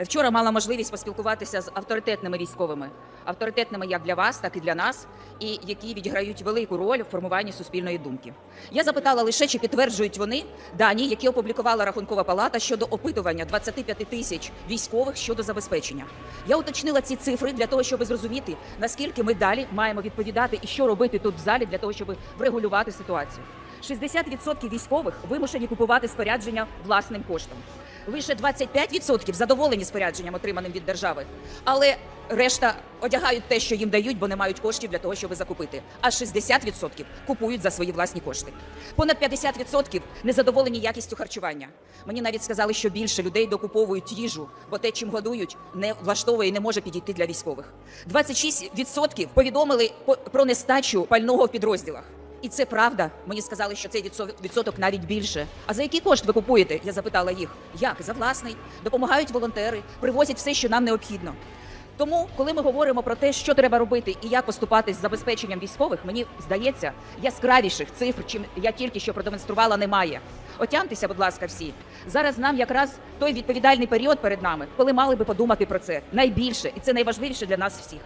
Вчора мала можливість поспілкуватися з авторитетними військовими, авторитетними як для вас, так і для нас, і які відіграють велику роль в формуванні суспільної думки. Я запитала лише, чи підтверджують вони дані, які опублікувала Рахункова палата щодо опитування 25 тисяч військових щодо забезпечення. Я уточнила ці цифри для того, щоб зрозуміти, наскільки ми далі маємо відповідати і що робити тут в залі для того, щоб врегулювати ситуацію. 60% військових вимушені купувати спорядження власним коштом. Лише 25% задоволені спорядженням, отриманим від держави, але решта одягають те, що їм дають, бо не мають коштів для того, щоб закупити. А 60% купують за свої власні кошти. Понад 50% незадоволені якістю харчування. Мені навіть сказали, що більше людей докуповують їжу, бо те, чим годують, не влаштовує і не може підійти для військових. 26% повідомили по- про нестачу пального в підрозділах. І це правда. Мені сказали, що цей відсо- відсоток навіть більше. А за який кошт ви купуєте? Я запитала їх. Як? За власний. Допомагають волонтери, привозять все, що нам необхідно. Тому, коли ми говоримо про те, що треба робити і як поступати з забезпеченням військових, мені здається, яскравіших цифр, чим я тільки що продемонструвала, немає. Отямтеся, будь ласка, всі. Зараз нам якраз той відповідальний період перед нами, коли мали би подумати про це найбільше, і це найважливіше для нас всіх.